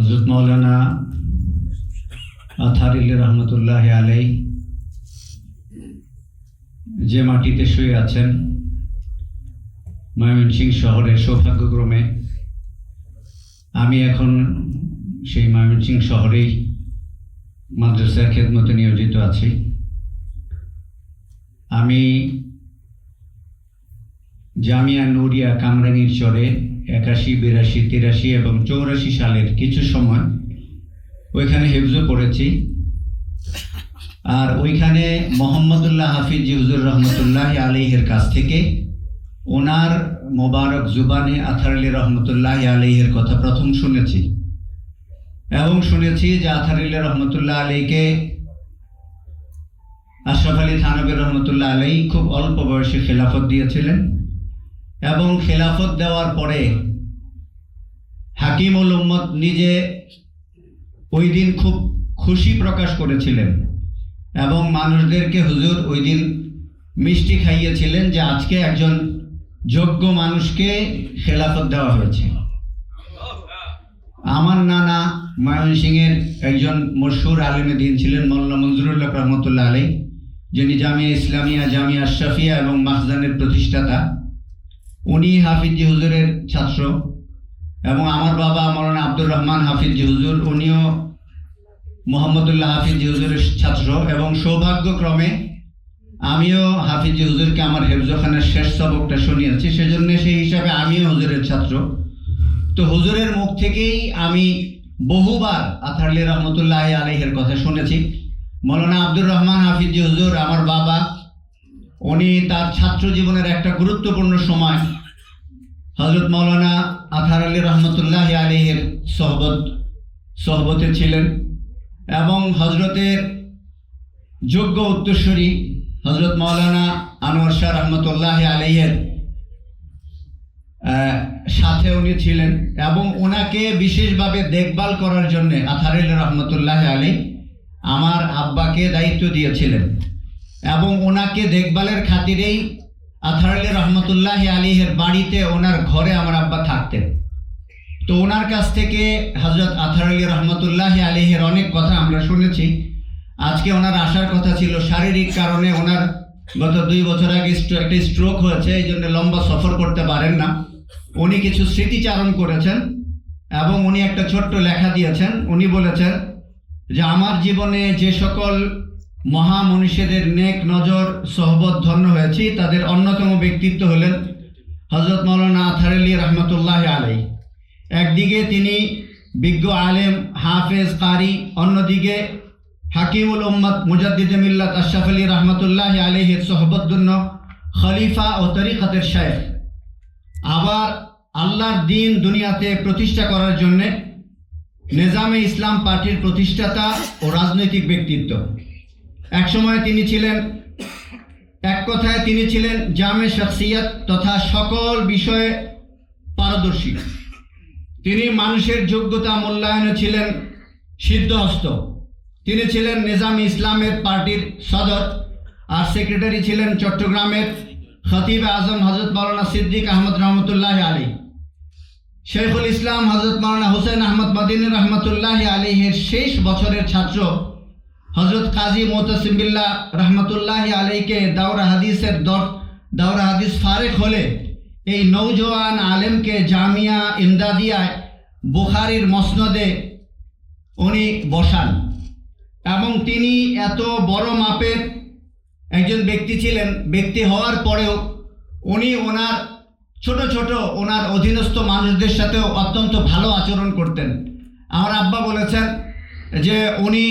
হজরত মৌলানা আথারিল্লা রহমতুল্লাহ আলাই যে মাটিতে শুয়ে আছেন ময়মনসিংহ শহরের সৌভাগ্যক্রমে আমি এখন সেই ময়মনসিংহ শহরেই মাদ্রাসার খেদমতে নিয়োজিত আছি। আমি জামিয়া নুরিয়া কামরাঙ্গীর চরে একাশি, বিরাশি, তিরাশি এবং চৌরাশি সালের কিছু সময় ওইখানে হেফজো পড়েছি। আর ওইখানে মোহাম্মদুল্লাহ হাফিজ হুজুর রহমতুল্লাহ আলিহের কাছ থেকে ওনার মোবারক জুবানে আথার আলী রহমতুল্লাহ আলিহের কথা প্রথম শুনেছি এবং শুনেছি যে আথার আলী রহমতুল্লাহ আলীকে আশরাফ আলী থানবী রহমতুল্লাহ আলী খুব অল্প বয়সে খেলাফত দিয়েছিলেন। এবং খেলাফত দেওয়ার পরে হাকিমুল উম্মত নিজে ওই দিন খুব খুশি প্রকাশ করেছিলেন এবং মানুষদেরকে হুজুর ওই দিন মিষ্টি খাইয়েছিলেন যে আজকে একজন যোগ্য মানুষকে খেলাফত দেওয়া হয়েছে। আমার নানা ময়মনসিংহের একজন মশহুর আলিমে দিন ছিলেন মোল্লা মঞ্জুরুল্লাহ রহমতুল্লাহ আলী যিনি জামিয়া ইসলামিয়া, জামিয়া আশরাফিয়া এবং মাহজানের প্রতিষ্ঠাতা। উনি হাফিজি হুজুরের ছাত্র এবং আমার বাবা মৌলানা আব্দুর রহমান হাফিজি হুজুর, উনিও মোহাম্মদুল্লাহ হাফিজি হুজুরের ছাত্র এবং সৌভাগ্যক্রমে আমিও হাফিজি হুজুরকে আমার হেফজখানের শেষ সবকটা শুনিয়েছি, সেজন্য সেই হিসাবে আমিও হুজুরের ছাত্র। তো হুজুরের মুখ থেকেই আমি বহুবার আথারলি রহমতুল্লাহ আলহের কথা শুনেছি। মৌলানা আব্দুর রহমান হাফিজি হুজুর, আমার বাবা উনি তার ছাত্র জীবনের একটা গুরুত্বপূর্ণ সময় হজরত মৌলানা আথার আলী রহমতুল্লাহ আলীহের সহবত, সহবতে ছিলেন এবং হজরতের যোগ্য উত্তরস্বরী হজরত মৌলানা আনোয়ার শাহ রহমতুল্লাহ আলীহের সাথে উনি ছিলেন এবং ওনাকে বিশেষভাবে দেখভাল করার জন্য আথারিল রহমতুল্লাহ আলী আমার আব্বাকে দায়িত্ব দিয়েছিলেন। এবং ওনাকে দেখভালের খাতিরেই আথার আলী রহমতুল্লাহ আলীহের বাড়িতে ওনার ঘরে আমার আব্বা থাকতেন। তো ওনার কাছ থেকে হজরত আথার আলী রহমতুল্লাহ আলীহের অনেক কথা আমরা শুনেছি। আজকে ওনার আসার কথা ছিল শারীরিক কারণে ওনার গত দুই বছর আগে একটা স্ট্রোক হয়েছে, এই জন্য লম্বা সফর করতে পারেন না। উনি কিছু স্মৃতিচারণ করেছেন এবং উনি একটা ছোট্ট লেখা দিয়েছেন। উনি বলেছেন যে, আমার জীবনে যে সকল মহামনীষীদের নেক নজর, সহবত ধন্য হয়েছি। তাদের অন্যতম ব্যক্তিত্ব হলেন হজরত মৌলানা আথার আলী রহমতুল্লাহ আলাই একদিকে তিনি বিজ্ঞ আলেম, হাফেজ, কারি, অন্যদিকে হাকিমুল উম্মত মুজাদ্দিদ মিল্লাত আশরাফ আলী রহমতুল্লাহ আলহের সহবতদন্য খলিফা ও তরিকতের শেখ আবার আল্লাহর দিন দুনিয়াতে প্রতিষ্ঠা করার জন্যে নিজামে ইসলাম পার্টির প্রতিষ্ঠাতা ও রাজনৈতিক ব্যক্তিত্ব। একসময় তিনি ছিলেন, এক কথায় তিনি ছিলেন জামে শখসিয়ত তথা সকল বিষয়ে পারদর্শী। তিনি মানুষের যোগ্যতা মূল্যায়নে ছিলেন সিদ্ধহস্ত। তিনি ছিলেন নিজাম ইসলামের পার্টির সদর, আর সেক্রেটারি ছিলেন চট্টগ্রামের খতিব আজম হজরত মৌলানা সিদ্দিক আহমদ রহমতুল্লাহ আলী শেখুল ইসলাম হজরত মৌলানা হুসেন আহমদ মদিন রহমতুল্লাহ আলীহের শেষ বছরের ছাত্র হজরত কাজী মোতসিমবিল্লা রহমতুল্লাহ আলীকে দাওরা হাদিসের দর দাওরা হাদিস ফারেক হলে এই নৌজওয়ান আলেমকে জামিয়া ইমদাদিয়ায় বুখারির মসনদে উনি বসান। এবং তিনি এত বড় মাপের একজন ব্যক্তি ছিলেন, ব্যক্তি হওয়ার পরেও উনি ওনার ছোট ছোট ওনার অধীনস্থ মানুষদের সাথেও অত্যন্ত ভালো আচরণ করতেন। আমার আব্বা বলেছেন যে উনি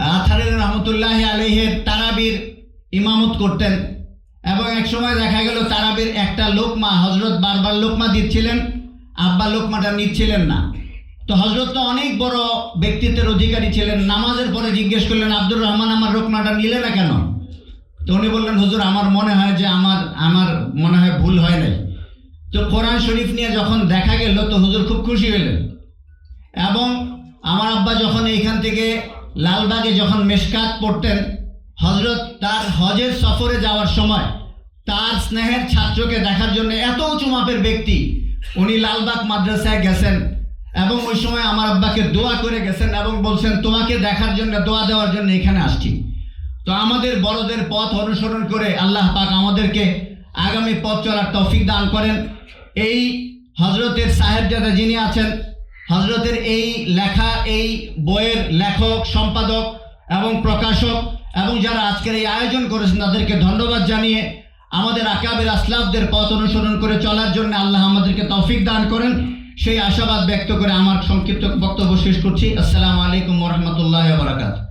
আথারের রহমতুল্লাহ আলহের তারাবির ইমামত করতেন। এবং এক সময় দেখা গেল তারাবির একটা লোকমা হজরত বারবার লোকমা দিচ্ছিলেন, আব্বা লোকমাটা নিচ্ছিলেন না। তো হজরত তো অনেক বড় ব্যক্তিত্বের অধিকারী ছিলেন। নামাজের পরে জিজ্ঞেস করলেন, আব্দুর রহমান, আমার লোকমাটা নিলে না কেন? তো উনি বললেন, হুজুর, আমার মনে হয় যে আমার আমার মনে হয় ভুল হয় নাই। তো কোরআন শরীফ নিয়ে যখন দেখা গেল, তো হুজুর খুব খুশি হলেন। এবং আমার আব্বা যখন এইখান থেকে লালবাগে যখন মেশকাত পড়তেন হজরত তার হজের সফরে যাওয়ার সময়, তার স্নেহের ছাত্রকে দেখার জন্য এত উঁচু মাপের ব্যক্তি, উনি লালবাগ মাদ্রাসায় গেছেন এবং ওই সময় আমার আব্বাকে দোয়া করে গেছেন এবং বলছেন, তোমাকে দেখার জন্য, দোয়া দেওয়ার জন্য এখানে আসছি। তো আমাদের বড়দের পথ অনুসরণ করে আল্লাহ পাক আমাদেরকে আগামী পথ চলার তৌফিক দান করেন। এই হজরতের সাহেবজাদা যিনি আছেন হজরতের এই লেখা, এই বইয়ের লেখক, সম্পাদক এবং প্রকাশক এবং যারা আজকের এই আয়োজন করেছেন তাদেরকে ধন্যবাদ জানিয়ে আমাদের আকাবের আসলাফদের পথ অনুসরণ করে চলার জন্য আল্লাহ আমাদেরকে তৌফিক দান করেন। সেই আশাবাদ ব্যক্ত করে আমার সংক্ষিপ্ত বক্তব্য শেষ করছি। আসসালামু আলাইকুম রহমতুল্লাহ বারাকাতুহু।